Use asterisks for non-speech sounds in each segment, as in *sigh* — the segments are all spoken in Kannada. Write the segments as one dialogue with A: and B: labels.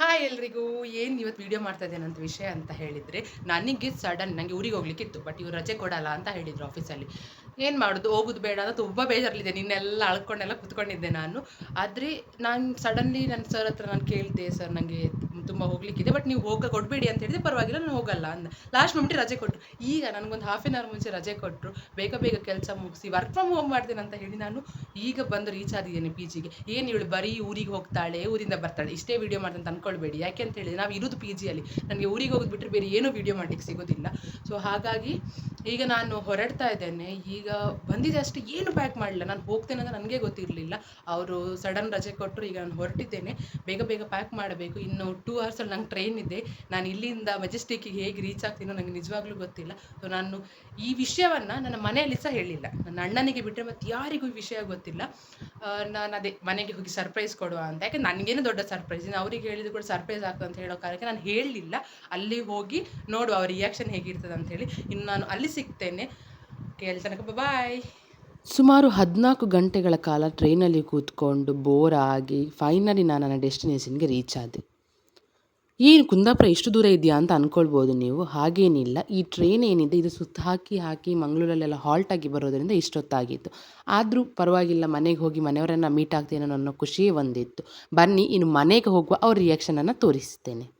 A: ಹಾಯ್ ಎಲ್ರಿಗೂ, ಏನು ಇವತ್ತು ವಿಡಿಯೋ ಮಾಡ್ತಾ ಅಂತ ವಿಷಯ ಅಂತ ಹೇಳಿದರೆ, ನನಗೆ ಸಡನ್ ನನಗೆ ಊರಿಗೆ ಹೋಗ್ಲಿಕ್ಕೆ ಇತ್ತು ಬಟ್ ಇವ್ರು ರಜೆ ಕೊಡಲ್ಲ ಅಂತ ಹೇಳಿದ್ರು ಆಫೀಸಲ್ಲಿ ಏನು ಮಾಡೋದು, ಹೋಗೋದು ಬೇಡ ಅಂತ ತುಂಬ ಬೇಜಾರಲ್ಲಿದೆ ನಿನ್ನೆಲ್ಲ ಅಳ್ಕೊಂಡೆಲ್ಲ ಕುತ್ಕೊಂಡಿದ್ದೆ ನಾನು. ಆದರೆ ನಾನು ಸಡನ್ಲಿ ನನ್ನ ಸರ್ ಹತ್ರ ನಾನು ಕೇಳಿದೆ ಸರ್ ನನಗೆ ತುಂಬ ಹೋಗ್ಲಿಕ್ಕಿದೆ. ಬಟ್ ನೀವು ಹೋಗ, ಕೊಡಬೇಡಿ ಅಂತ ಹೇಳಿದ್ರೆ ಪರವಾಗಿಲ್ಲ, ನಾನು ಹೋಗಲ್ಲ ಅಂದ. ಲಾಸ್ಟ್ ಮೊಮೆಂಟಿಗೆ ರಜೆ ಕೊಟ್ಟರು ಈಗ ನನಗೊಂದು ಹಾಫ್ ಆನ್ ಅವರ್ ಮುಂಚೆ ರಜೆ ಕೊಟ್ಟರು ಬೇಗ ಬೇಗ ಕೆಲಸ ಮುಗಿಸಿ ವರ್ಕ್ ಫ್ರಮ್ ಹೋಮ್ ಮಾಡ್ತೇನೆ ಅಂತ ಹೇಳಿ ನಾನು ಈಗ ಬಂದು ರೀಚ್ ಆಗಿದ್ದೇನೆ ಪಿ ಜಿಗೆ ಏನು ಇವಳು ಬರೀ ಊರಿಗೆ ಹೋಗ್ತಾಳೆ, ಊರಿಂದ ಬರ್ತಾಳೆ, ಇಷ್ಟೇ ವಿಡಿಯೋ ಅಂತ ಅನ್ಕೊಳ್ಬೇಡಿ. ಯಾಕೆ ಅಂತ ಹೇಳಿದ್ರೆ ನಾವು ಇರೋದು ಪಿ ಜಿಯಲ್ಲಿ ನನಗೆ ಊರಿಗೆ ಹೋಗೋದು ಬಿಟ್ಟರೆ ಬೇರೆ ಏನೂ ವಿಡಿಯೋ ಮಾಡ್ಲಿಕ್ಕೆ ಸಿಗೋದಿಲ್ಲ. ಸೊ ಹಾಗಾಗಿ ಈಗ ನಾನು ಹೊರಡ್ತಾ ಇದ್ದೇನೆ. ಈಗ ಬಂದಿದೆ ಅಷ್ಟೇ, ಏನು ಪ್ಯಾಕ್ ಮಾಡಲಿಲ್ಲ. ನಾನು ಹೋಗ್ತೇನೆ ಅಂತ ನನಗೆ ಗೊತ್ತಿರಲಿಲ್ಲ. ಅವರು ಸಡನ್ ರಜೆ ಕೊಟ್ಟರು ಈಗ ನಾನು ಹೊರಟಿದ್ದೇನೆ. ಬೇಗ ಬೇಗ ಪ್ಯಾಕ್ ಮಾಡಬೇಕು. ಇನ್ನು ಟೂ ಅವರ್ಸಲ್ಲಿ ನಂಗೆ ಟ್ರೈನ್ ಇದೆ ನಾನು ಇಲ್ಲಿಂದ ಮೆಜೆಸ್ಟಿಕ್ಕಿಗೆ ಹೇಗೆ ರೀಚ್ ಆಗ್ತೀನೋ ನನಗೆ ನಿಜವಾಗ್ಲೂ ಗೊತ್ತಿಲ್ಲ. ಸೊ ನಾನು ಈ ವಿಷಯವನ್ನು ನನ್ನ ಮನೆಯಲ್ಲಿ ಸಹ ಹೇಳಿಲ್ಲ. ನನ್ನ ಅಣ್ಣನಿಗೆ ಬಿಟ್ಟರೆ ಮತ್ತು ಯಾರಿಗೂ ಈ ವಿಷಯ ಗೊತ್ತಿಲ್ಲ. ನಾನು ಅದೇ ಮನೆಗೆ ಹೋಗಿ ಸರ್ಪ್ರೈಸ್ ಕೊಡುವ ಅಂತ. ಯಾಕೆ ನನಗೇನು ದೊಡ್ಡ ಸರ್ಪ್ರೈಸ್ ಇನ್ನು ಅವರಿಗೆ ಹೇಳಿದ್ರು ಕೂಡ ಸರ್ಪ್ರೈಸ್ ಆಗ್ತದೆ ಅಂತ ಹೇಳೋ ಕಾರಣಕ್ಕೆ ನಾನು ಹೇಳಲಿಲ್ಲ. ಅಲ್ಲಿ ಹೋಗಿ ನೋಡುವ ಅವ್ರ ರಿಯಾಕ್ಷನ್ ಹೇಗಿರ್ತದೆ ಅಂತ ಹೇಳಿ. ಇನ್ನು ನಾನು ಅಲ್ಲಿ ಸಿಗ್ತೇನೆ. ಕೇಳ್ತನಕ ಬಾಯ್ ಸುಮಾರು ಹದಿನಾಲ್ಕು ಗಂಟೆಗಳ ಕಾಲ ಟ್ರೈನಲ್ಲಿ ಕೂತ್ಕೊಂಡು ಬೋರ್ ಆಗಿ ಫೈನಲಿ ನಾನು ನನ್ನ ಡೆಸ್ಟಿನೇಷನ್ಗೆ ರೀಚ್ ಆದೆ. ಏನು ಕುಂದಾಪುರ ಎಷ್ಟು ದೂರ ಇದೆಯಾ ಅಂತ ಅಂದ್ಕೊಳ್ಬೋದು ನೀವು. ಹಾಗೇನಿಲ್ಲ. ಈ ಟ್ರೈನ್ ಏನಿದೆ, ಇದು ಸುತ್ತ ಹಾಕಿ ಹಾಕಿ ಮಂಗಳೂರಲ್ಲೆಲ್ಲ ಹಾಲ್ಟ್ ಆಗಿ ಬರೋದರಿಂದ ಇಷ್ಟೊತ್ತಾಗಿತ್ತು. ಆದರೂ ಪರವಾಗಿಲ್ಲ, ಮನೆಗೆ ಹೋಗಿ ಮನೆಯವರನ್ನು ಮೀಟ್ ಆಗ್ತೇನೆ ಅನ್ನೋ ಖುಷಿಯೇ ಒಂದಿತ್ತು. ಬನ್ನಿ, ಇನ್ನು ಮನೆಗೆ ಹೋಗುವ ಅವ್ರ ರಿಯಾಕ್ಷನನ್ನು ತೋರಿಸ್ತೇನೆ.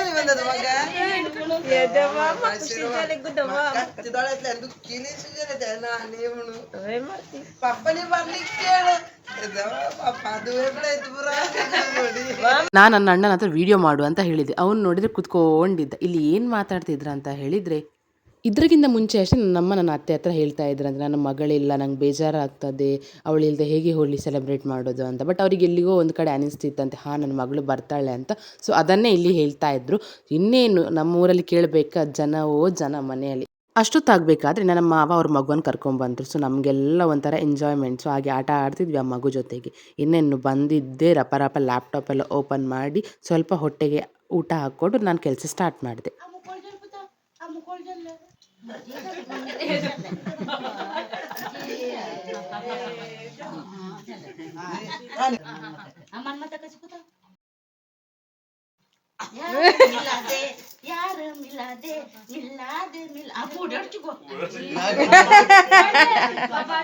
B: ಟ್ರೈನ್ ಬಂದದ ಮಗ? ಕತ್ತಿದೊಳತ್ಲೆ ಅಂದು ಕಿಲಿ ಸಿಗದೆ ನಾನೇವನು ಪಪ್ಪನಿ ಬರ್ಲಿಕ್ಕೆ ನೋಡಿ.
A: ನಾನು ನನ್ನ ಅಣ್ಣನ ಹತ್ರ ವಿಡಿಯೋ ಮಾಡು ಅಂತ ಹೇಳಿದೆ ಅವ್ನು ನೋಡಿದ್ರೆ ಕುತ್ಕೊಂಡಿದ್ದ. ಇಲ್ಲಿ ಏನು ಮಾತಾಡ್ತಿದ್ರ ಅಂತ ಹೇಳಿದರೆ ಇದ್ರಗಿಂತ ಮುಂಚೆ ಅಷ್ಟೇ ನಮ್ಮ ನನ್ನ ಅತ್ತೆ ಹತ್ರ ಹೇಳ್ತಾ ಇದ್ರಂದ್ರೆ ನನ್ನ ಮಗಳಿಲ್ಲ, ನಂಗೆ ಬೇಜಾರಾಗ್ತದೆ ಅವಳಿಲ್ಲದೆ ಹೇಗೆ ಹೋಳಿ ಸೆಲೆಬ್ರೇಟ್ ಮಾಡೋದು ಅಂತ. ಬಟ್ ಅವ್ರಿಗೆ ಎಲ್ಲಿಗೋ ಒಂದು ಕಡೆ ಅನಿಸ್ತಿತ್ತಂತೆ, ಹಾಂ ನನ್ನ ಮಗಳು ಬರ್ತಾಳೆ ಅಂತ. ಸೊ ಅದನ್ನೇ ಇಲ್ಲಿ ಹೇಳ್ತಾ ಇದ್ರು. ಇನ್ನೇನು ನಮ್ಮೂರಲ್ಲಿ ಕೇಳಬೇಕಾ ಜನವೋ ಜನ ಮನೆಯಲ್ಲಿ. ಅಷ್ಟೊತ್ತಾಗಬೇಕಾದ್ರೆ ನನ್ನ ಮಾವ ಅವ್ರ ಮಗುವನ್ನು ಕರ್ಕೊಂಬಂದ್ರು ಸೊ ನಮಗೆಲ್ಲ ಒಂಥರ ಎಂಜಾಯ್ಮೆಂಟ್ ಸೊ ಹಾಗೆ ಆಟ ಆಡ್ತಿದ್ವಿ ಆ ಮಗು ಜೊತೆಗೆ. ಇನ್ನೇನು ಬಂದಿದ್ದೆ ರಪ ರಪ ಲ್ಯಾಪ್ಟಾಪ್ ಎಲ್ಲ ಓಪನ್ ಮಾಡಿ ಸ್ವಲ್ಪ ಹೊಟ್ಟೆಗೆ ಊಟ ಹಾಕ್ಕೊಂಡು ನಾನು ಕೆಲಸ ಸ್ಟಾರ್ಟ್ ಮಾಡಿದೆ.
C: मन्मत कस होता मिला दे यार मिला दे मिला दे मिला आप उड़ चुको बाबा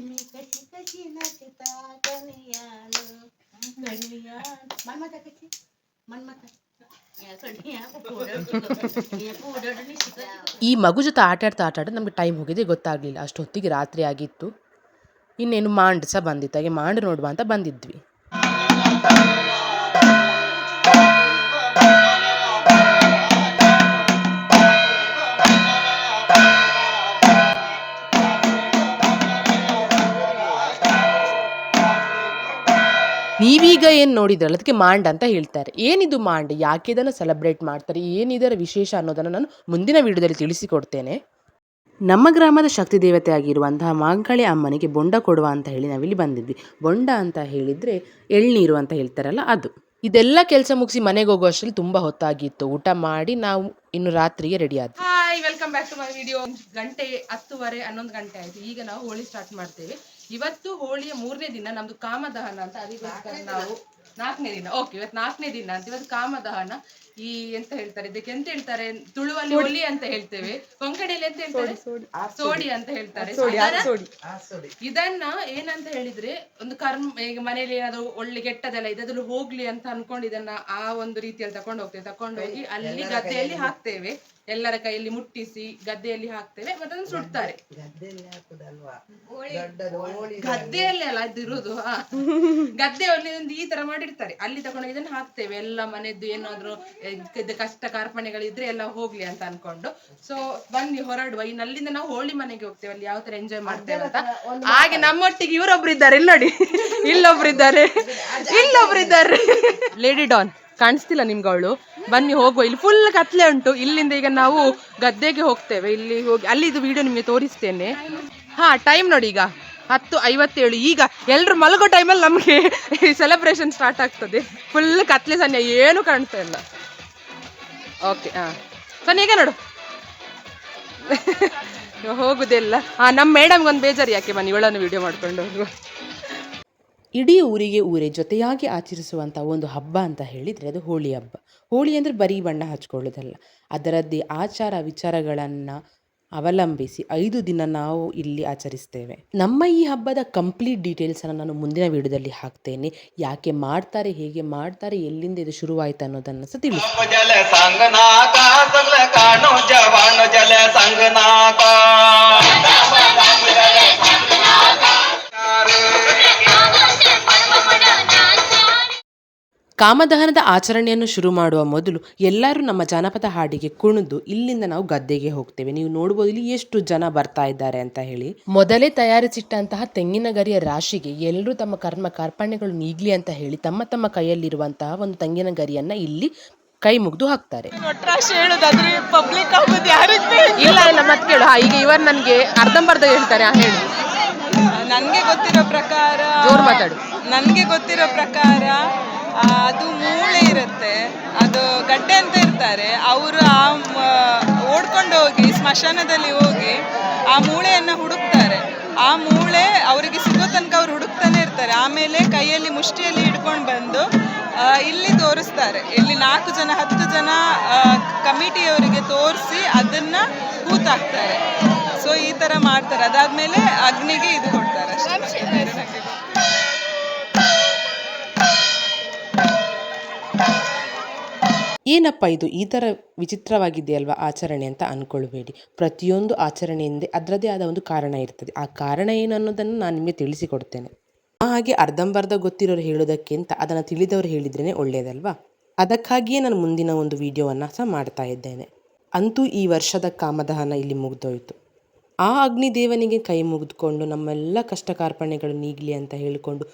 C: ने कशी कशी नाचता कन्या कन्या मनमता कशी मनमता
A: ಈ ಮಗು ಜೊತೆ ಆಟ ಆಡ್ತಾ ಆಟ ಆಡೋದು ನಮಗೆ ಟೈಮ್ ಹೋಗಿದೆ ಗೊತ್ತಾಗಲಿಲ್ಲ. ಅಷ್ಟೊತ್ತಿಗೆ ರಾತ್ರಿ ಆಗಿತ್ತು. ಇನ್ನೇನು ಮಾಂಡ್ ಸಹ ಬಂದಿತ್ತು. ಹಾಗೆ ಮಾಂಡ್ ನೋಡುವ ಅಂತ ಬಂದಿದ್ವಿ. ಏನು ನೋಡಿದ್ರಲ್ಲ, ಅದಕ್ಕೆ ಮಾಂಡ್ ಅಂತ ಹೇಳ್ತಾರೆ. ಏನಿದು ಮಾಂಡ್? ಯಾಕೆ ಇದನ್ನು ಸೆಲೆಬ್ರೇಟ್ ಮಾಡ್ತಾರೆ? ಏನಿದರ ವಿಶೇಷ ಅನ್ನೋದನ್ನು ನಾನು ಮುಂದಿನ ವಿಡಿಯೋದಲ್ಲಿ ತಿಳಿಸಿಕೊಡ್ತೇನೆ. ನಮ್ಮ ಗ್ರಾಮದ ಶಕ್ತಿ ದೇವತೆ ಆಗಿರುವಂತಹ ಮಾಂಕಳಿ ಅಮ್ಮನಿಗೆ ಬೊಂಡ ಕೊಡುವ ಅಂತ ಹೇಳಿ ನಾವಿಲ್ಲಿ ಬಂದಿದ್ವಿ. ಬೊಂಡ ಅಂತ ಹೇಳಿದರೆ ಎಳ್ನೀರು ಅಂತ ಹೇಳ್ತಾರಲ್ಲ ಅದು. ಇದೆಲ್ಲ ಕೆಲಸ ಮುಗಿಸಿ ಮನೆಗೆ ಹೋಗುವಷ್ಟರಲ್ಲಿ ತುಂಬ ಹೊತ್ತಾಗಿತ್ತು. ಊಟ ಮಾಡಿ ನಾವು ಇನ್ನು ರಾತ್ರಿಗೆ ರೆಡಿ ಆದ್ವಿ. Hi welcome back to my video ಗಂಟೆ ಹತ್ತುವರೆ, ಹನ್ನೊಂದು ಗಂಟೆ ಆಯ್ತು. ಈಗ ನಾವು ಹೋಳಿ ಸ್ಟಾರ್ಟ್ ಮಾಡ್ತೇವೆ. ಇವತ್ತು ಹೋಳಿಯ ಮೂರನೇ ದಿನ ನಮ್ದು ಕಾಮದಹನ ಅಂತ ಅದಕ್ಕೋಸ್ಕರ ನಾವು ನಾಲ್ಕನೇ ದಿನ ಓಕೆ ಇವತ್ತು ನಾಲ್ಕನೇ ದಿನ ಅಂತ ಇವತ್ತು ಕಾಮದಹನ ಈ ಎಂತ ಹೇಳ್ತಾರೆ ಇದಕ್ಕೆ ಎಂತ ಹೇಳ್ತಾರೆ ತುಳುವಲ್ಲಿ ಹುಲಿ ಅಂತ ಹೇಳ್ತೇವೆ. ಕೊಂಕಣಿಯಲ್ಲಿ ಎಂತ ಹೇಳ್ತಾರೆ? ಸೋಡಿ ಅಂತ ಹೇಳ್ತಾರೆ. ಇದನ್ನ ಏನಂತ ಹೇಳಿದ್ರೆ ಒಂದು ಕರ್ಮ ಈಗ ಮನೆಯಲ್ಲಿ ಏನಾದ್ರು ಒಳ್ಳೆ ಕೆಟ್ಟದೆಲ್ಲ ಇದ್ರಲ್ಲಿ ಹೋಗ್ಲಿ ಅಂತ ಅನ್ಕೊಂಡು ಇದನ್ನ ಆ ಒಂದು ರೀತಿಯಲ್ಲಿ ತಕೊಂಡು ಹೋಗ್ತೇವೆ. ತಕೊಂಡು ಹೋಗಿ ಅಲ್ಲಿ ಗದ್ದೆಯಲ್ಲಿ ಹಾಕ್ತೇವೆ. ಎಲ್ಲರ ಕೈಯಲ್ಲಿ ಮುಟ್ಟಿಸಿ ಗದ್ದೆಯಲ್ಲಿ ಹಾಕ್ತೇವೆ ಮತ್ತೆ ಅದನ್ನು ಸುಡ್ತಾರೆ.
B: ಗದ್ದೆಯಲ್ಲಿ
A: ಅಲ್ಲ ಇದಿರುದು. *laughs* ಗದ್ದೆಯಲ್ಲಿ ಒಂದು ಈ ತರ ಮಾಡಿರ್ತಾರೆ. ಅಲ್ಲಿ ತಗೊಂಡು ಇದನ್ನ ಹಾಕ್ತೇವೆ. ಎಲ್ಲ ಮನೆದ್ದು ಏನಾದ್ರು
D: ಇದು ಕಷ್ಟ ಕಾರ್ಪಣೆಗಳಿದ್ರೆ ಎಲ್ಲ ಹೋಗ್ಲಿ ಅಂತ ಅನ್ಕೊಂಡು. ಸೊ ಬನ್ನಿ ಹೊರಡುವ. ಇನ್ನು ಅಲ್ಲಿಂದ ನಾವು ಹೋಳಿ ಮನೆಗೆ ಹೋಗ್ತೇವೆ. ಅಲ್ಲಿ ಯಾವ ತರ ಎಂಜಾಯ್ ಮಾಡ್ತೇವೆ ಅಂತ. ಹಾಗೆ ನಮ್ಮೊಟ್ಟಿಗೆ ಇವರೊಬ್ರು ಇದ್ದಾರೆ. ಇಲ್ಲಿ ನೋಡಿ. ಇಲ್ಲೊಬ್ರು ಇದ್ದಾರೆ. ಇಲ್ಲೊಬ್ರು ಇದ್ದಾರೆ. ಲೇಡಿ ಡಾನ್ ಕಾಣಿಸ್ತಿಲ್ಲ ನಿಮ್ಗೆ ಅವಳು? ಬನ್ನಿ ಹೋಗುವ. ಇಲ್ಲಿ ಫುಲ್ ಕತ್ಲೆ ಉಂಟು. ಇಲ್ಲಿಂದ ಈಗ ನಾವು ಗದ್ದೆಗೆ ಹೋಗ್ತೇವೆ. ಇಲ್ಲಿ ಹೋಗಿ ಅಲ್ಲಿ ಇದು ವಿಡಿಯೋ ನಿಮಗೆ ತೋರಿಸ್ತೇನೆ. ಹಾ ಟೈಮ್ ನೋಡಿ ಈಗ. ಹತ್ತು ಐವತ್ತೇಳು. ಈಗ ಎಲ್ಲರೂ ಮಲಗೋ ಟೈಮಲ್ಲಿ ನಮಗೆ ಸೆಲೆಬ್ರೇಷನ್ ಸ್ಟಾರ್ಟ್ ಆಗ್ತದೆ. ಫುಲ್ ಕತ್ಲೆ ಸನ್ಯ ಏನು ಕಾಣ್ತಾ ಇಲ್ಲ. ಓಕೆ ಹಾಂ ಸನ್ಯ ಈಗ ನೋಡು. *laughs* ಹೋಗುದಿಲ್ಲ. ಹಾ ನಮ್ಮ ಮೇಡಮ್ಗೆ ಒಂದು ಬೇಜಾರು, ಯಾಕೆ ಬನ್ನಿ, ಇವಳನ್ನು ವಿಡಿಯೋ ಮಾಡ್ಕೊಂಡು ಹೋಗುವ. ಇಡೀ ಊರಿಗೆ ಊರೇ ಜೊತೆಯಾಗಿ ಆಚರಿಸುವಂಥ ಒಂದು ಹಬ್ಬ ಅಂತ ಹೇಳಿದರೆ ಅದು ಹೋಳಿ ಹಬ್ಬ. ಹೋಳಿ ಅಂದರೆ ಬರೀ ಬಣ್ಣ ಹಚ್ಕೊಳ್ಳೋದಲ್ಲ. ಅದರದ್ದೇ ಆಚಾರ ವಿಚಾರಗಳನ್ನು ಅವಲಂಬಿಸಿ ಐದು ದಿನ ನಾವು ಇಲ್ಲಿ ಆಚರಿಸ್ತೇವೆ. ನಮ್ಮ ಈ ಹಬ್ಬದ ಕಂಪ್ಲೀಟ್ ಡೀಟೇಲ್ಸನ್ನು ನಾನು ಮುಂದಿನ ವಿಡಿಯೋದಲ್ಲಿ ಹಾಕ್ತೇನೆ. ಯಾಕೆ ಮಾಡ್ತಾರೆ ಹೇಗೆ ಮಾಡ್ತಾರೆ ಎಲ್ಲಿಂದ ಇದು ಶುರುವಾಯಿತು ಅನ್ನೋದನ್ನು ಸಹ ತಿಳಿಸಿ ಕಾಮದಹನದ ಆಚರಣೆಯನ್ನು ಶುರು ಮಾಡುವ ಮೊದಲು ಎಲ್ಲರೂ ನಮ್ಮ ಜಾನಪದ ಹಾಡಿಗೆ ಕುಣಿದು ಇಲ್ಲಿಂದ ನಾವು ಗದ್ದೆಗೆ ಹೋಗ್ತೇವೆ. ನೀವು ನೋಡ್ಬೋದು ಇಲ್ಲಿ ಎಷ್ಟು ಜನ ಬರ್ತಾ ಇದ್ದಾರೆ ಅಂತ ಹೇಳಿ. ಮೊದಲೇ ತಯಾರಿಸಿಟ್ಟಂತಹ ತೆಂಗಿನ ಗರಿಯ ರಾಶಿಗೆ ಎಲ್ಲರೂ ತಮ್ಮ ಕರ್ಮ ಕಾರ್ಪಣ್ಯಗಳು ನೀಗ್ಲಿ ಅಂತ ಹೇಳಿ ತಮ್ಮ ತಮ್ಮ ಕೈಯಲ್ಲಿರುವಂತಹ ಒಂದು ತೆಂಗಿನ ಗರಿಯನ್ನ ಇಲ್ಲಿ ಕೈ ಮುಗಿದು ಹಾಕ್ತಾರೆ. ಇಲ್ಲ. ಇಲ್ಲ ಮತ್ತೆ ಕೇಳು. ಈಗ ಇವರು ನನಗೆ ಅರ್ಧಂಬರ್ಧ ಹೇಳ್ತಾರೆ ಹೇಳಿ.
E: ನನಗೆ ಗೊತ್ತಿರೋ ಪ್ರಕಾರ
D: ಜೋರು ಮಾತಾಡು.
E: ನನಗೆ ಗೊತ್ತಿರೋ ಪ್ರಕಾರ ಅದು ಮೂಳೆ ಇರುತ್ತೆ. ಅದು ಗಡ್ಡೆ ಅಂತ ಇರ್ತಾರೆ. ಅವರು ಆ ಓಡ್ಕೊಂಡು ಹೋಗಿ, ಸ್ಮಶಾನದಲ್ಲಿ ಹೋಗಿ ಆ ಮೂಳೆಯನ್ನು ಹುಡುಕ್ತಾರೆ. ಆ ಮೂಳೆ ಅವರಿಗೆ ಸಿಗೋ ತನಕ ಅವ್ರು ಹುಡುಕ್ತಾನೆ ಇರ್ತಾರೆ. ಆಮೇಲೆ ಕೈಯಲ್ಲಿ ಮುಷ್ಟಿಯಲ್ಲಿ ಹಿಡ್ಕೊಂಡು ಬಂದು ಇಲ್ಲಿ ತೋರಿಸ್ತಾರೆ. ಇಲ್ಲಿ ನಾಲ್ಕು ಜನ, ಹತ್ತು ಜನ ಕಮಿಟಿಯವರಿಗೆ ತೋರಿಸಿ ಅದನ್ನು ಕೂತಾಕ್ತಾರೆ. ಸೊ ಈ ಥರ ಮಾಡ್ತಾರೆ. ಅದಾದಮೇಲೆ ಅಗ್ನಿಗೆ ಇದು ಕೊಡ್ತಾರೆ ಅಷ್ಟೇ.
D: ಏನಪ್ಪ ಇದು? ಈ ಥರ ವಿಚಿತ್ರವಾಗಿದೆಯಲ್ವಾ ಆಚರಣೆ ಅಂತ ಅಂದ್ಕೊಳ್ಬೇಡಿ ಪ್ರತಿಯೊಂದು ಆಚರಣೆಯಿಂದ ಅದರದೇ ಆದ ಒಂದು ಕಾರಣ ಇರ್ತದೆ. ಆ ಕಾರಣ ಏನು ಅನ್ನೋದನ್ನು ನಾನು ನಿಮಗೆ ತಿಳಿಸಿಕೊಡ್ತೇನೆ. ಹಾಗೆ ಅರ್ಧಂಬರ್ಧ ಗೊತ್ತಿರೋರು ಹೇಳೋದಕ್ಕಿಂತ ಅದನ್ನು ತಿಳಿದವರು ಹೇಳಿದ್ರೇ ಒಳ್ಳೆಯದಲ್ವಾ? ಅದಕ್ಕಾಗಿಯೇ ನಾನು ಮುಂದಿನ ಒಂದು ವಿಡಿಯೋವನ್ನು ಸಹ ಮಾಡ್ತಾ ಇದ್ದೇನೆ. ಅಂತೂ ಈ ವರ್ಷದ ಕಾಮದಹನ ಇಲ್ಲಿ ಮುಗಿದೋಯ್ತು. ಆ ಅಗ್ನಿದೇವನಿಗೆ ಕೈ ಮುಗಿದುಕೊಂಡು ನಮ್ಮೆಲ್ಲ ಕಷ್ಟ ಕಾರ್ಪಣ್ಯಗಳು ನೀಗಲಿ ಅಂತ ಹೇಳಿಕೊಂಡು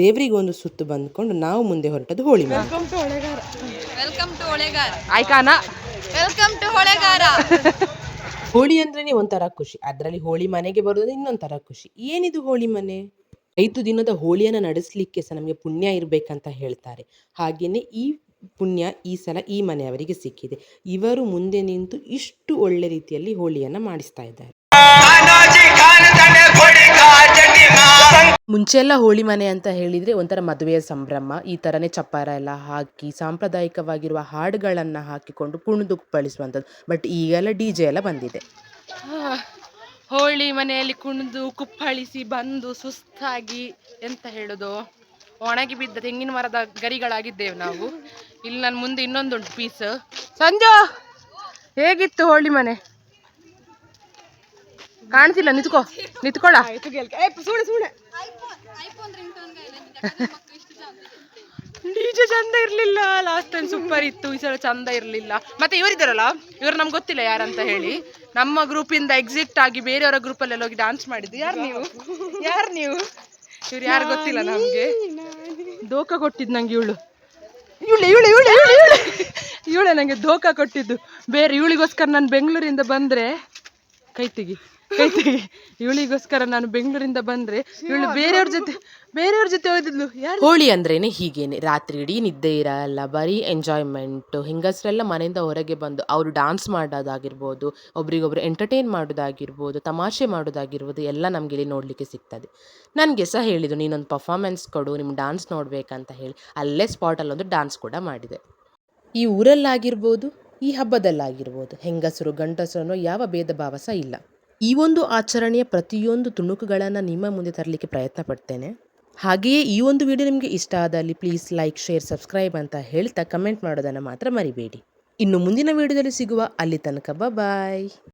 D: ದೇವರಿಗೆ ಒಂದು ಸುತ್ತು ಬಂದ್ಕೊಂಡು ನಾವು ಮುಂದೆ ಹೊರಟದ್ದು ಹೋಳಿ ಮನೆ
A: ವೆಲ್ಕಮ್ ಟು ಹೊಳೆಗಾರ
D: ಆಯ್ಕಾನ
A: ವೆಲ್ಕಮ್ ಟು ಹೊಳೆಗಾರ
D: ಹೋಳಿ ಅಂದ್ರೇನೆ ಒಂಥರ ಖುಷಿ. ಅದರಲ್ಲಿ ಹೋಳಿ ಮನೆಗೆ ಬರೋದು ಇನ್ನೊಂಥರ ಖುಷಿ. ಏನಿದು ಹೋಳಿ ಮನೆ? ಐದು ದಿನದ ಹೋಳಿಯನ್ನು ನಡೆಸಲಿಕ್ಕೆ ಸಹ ನಮಗೆ ಪುಣ್ಯ ಇರಬೇಕಂತ ಹೇಳ್ತಾರೆ. ಹಾಗೆಯೇ ಈ ಪುಣ್ಯ ಈ ಸಲ ಈ ಮನೆಯವರಿಗೆ ಸಿಕ್ಕಿದೆ. ಇವರು ಮುಂದೆ ನಿಂತು ಇಷ್ಟು ಒಳ್ಳೆ ರೀತಿಯಲ್ಲಿ ಹೋಳಿಯನ್ನು ಮಾಡಿಸ್ತಾ ಇದ್ದಾರೆ. ಮುಂಚೆಲ್ಲ ಹೋಳಿ ಮನೆ ಅಂತ ಹೇಳಿದ್ರೆ ಒಂಥರ ಮದುವೆಯ ಸಂಭ್ರಮ ಈ ತರನೇ ಚಪ್ಪಾರ ಎಲ್ಲ ಹಾಕಿ ಸಾಂಪ್ರದಾಯಿಕವಾಗಿರುವ ಹಾಡುಗಳನ್ನು ಹಾಕಿಕೊಂಡು ಕುಣಿದು ಕುಪ್ಪಳಿಸುವಂಥದ್ದು ಬಟ್ ಈಗೆಲ್ಲ ಡಿ ಜೆ ಎಲ್ಲ ಬಂದಿದೆ. ಹೋಳಿ ಮನೆಯಲ್ಲಿ ಕುಣಿದು ಕುಪ್ಪಳಿಸಿ ಬಂದು ಸುಸ್ತಾಗಿ ಎಂತ ಹೇಳುದು? ಒಣಗಿ ಬಿದ್ದ ತೆಂಗಿನ ಮರದ ಗರಿಗಳಾಗಿದ್ದೇವೆ ನಾವು. ಇಲ್ಲಿ ನನ್ನ ಮುಂದೆ ಇನ್ನೊಂದುಂಟು ಪೀಸ್ ಸಂಜು ಹೇಗಿತ್ತು ಹೋಳಿ ಮನೆ? ಕಾಣ್ತಿಲ್ಲ ನಿಂತ್ಕೋ. ನಿಂತ್ಕೊಳ್ಳ ಡಿಜೆ ಚಂದ ಇರ್ಲಿಲ್ಲ ಲಾಸ್ಟ್ ಟೈಮ್ ಸೂಪರ್ ಇತ್ತು ಈ ಸಲ ಚಂದ ಇರ್ಲಿಲ್ಲ. ಮತ್ತೆ ಇವರಿದ್ದಾರಲ್ಲ? ಇವ್ರು ನಮ್ಗೆ ಗೊತ್ತಿಲ್ಲ ಯಾರಂತ ಹೇಳಿ. ನಮ್ಮ ಗ್ರೂಪಿಂದ ಎಕ್ಸಿಟ್ ಆಗಿ ಬೇರೆಯವರ ಗ್ರೂಪಲ್ಲಿ ಹೋಗಿ ಡಾನ್ಸ್ ಮಾಡಿದ್ದು. ಯಾರು ನೀವು? ಯಾರು ನೀವು? ಇವ್ರು ಯಾರು ಗೊತ್ತಿಲ್ಲ ನಮ್ಗೆ. ದೋಖ ಕೊಟ್ಟಿದ್ದು ನಂಗೆ ಇವಳು. ಇವಳು ಇವಳು ಇವಳು ಇವಳು ಇವಳು. ಇವಳೆ ನನಗೆ ದೋಖ ಕೊಟ್ಟಿದ್ದು. ಬೇರೆ ಇವಳಿಗೋಸ್ಕರ ನಾನು ಬೆಂಗಳೂರಿಂದ ಬಂದರೆ ಕೈ ತೆಗಿ. ಕೈ ಇವಳಿಗೋಸ್ಕರ ನಾನು ಬೆಂಗಳೂರಿಂದ ಬಂದ್ರೆ ಇವಳು ಬೇರೆಯವ್ರ ಜೊತೆ ಬೇರೆಯವ್ರ ಜೊತೆ ಹೋದಿದ್ಲು ಯಾರು? ಹೋಳಿ ಅಂದ್ರೇನೆ ಹೀಗೇನೆ. ರಾತ್ರಿ ಇಡೀ ನಿದ್ದೆ ಇರಲ್ಲ, ಬರೀ ಎಂಜಾಯ್ಮೆಂಟ್ ಹೆಂಗಸರೆಲ್ಲ ಮನೆಯಿಂದ ಹೊರಗೆ ಬಂದು ಅವರು ಡಾನ್ಸ್ ಮಾಡೋದಾಗಿರ್ಬೋದು, ಒಬ್ರಿಗೊಬ್ರು ಎಂಟರ್ಟೈನ್ ಮಾಡೋದಾಗಿರ್ಬೋದು, ತಮಾಷೆ ಮಾಡೋದಾಗಿರ್ಬೋದು, ಎಲ್ಲ ನಮಗೆ ಇಲ್ಲಿ ನೋಡಲಿಕ್ಕೆ ಸಿಗ್ತದೆ. ನನಗೆ ಸಹ ಹೇಳಿದ್ರು, ನೀನೊಂದು ಪರ್ಫಾರ್ಮೆನ್ಸ್ ಕೊಡು ನಿಮ್ಮ ಡಾನ್ಸ್ ನೋಡ್ಬೇಕಂತ ಹೇಳಿ. ಅಲ್ಲೇ ಸ್ಪಾಟಲ್ಲಿ ಒಂದು ಡಾನ್ಸ್ ಕೂಡ ಮಾಡಿದೆ. ಈ ಊರಲ್ಲಾಗಿರ್ಬೋದು, ಈ ಹಬ್ಬದಲ್ಲಾಗಿರ್ಬೋದು, ಹೆಂಗಸರು ಗಂಡಸರು ಅನ್ನೋ ಯಾವ ಭೇದ ಭಾವ ಸಹ ಇಲ್ಲ. ಈ ಒಂದು ಆಚರಣೆಯ ಪ್ರತಿಯೊಂದು ತುಣುಕುಗಳನ್ನು ನಿಮ್ಮ ಮುಂದೆ ತರಲಿಕ್ಕೆ ಪ್ರಯತ್ನ ಪಡ್ತೇನೆ. ಹಾಗೆಯೇ ಈ ಒಂದು ವಿಡಿಯೋ ನಿಮಗೆ ಇಷ್ಟ ಆದಲ್ಲಿ ಪ್ಲೀಸ್ ಲೈಕ್ ಶೇರ್ ಸಬ್ಸ್ಕ್ರೈಬ್ ಅಂತ ಹೇಳ್ತಾ ಕಮೆಂಟ್ ಮಾಡೋದನ್ನು ಮಾತ್ರ ಮರಿಬೇಡಿ. ಇನ್ನು ಮುಂದಿನ ವಿಡಿಯೋದಲ್ಲಿ ಸಿಗುವ ಅಲ್ಲಿ ತನಕ ಬಾಯ್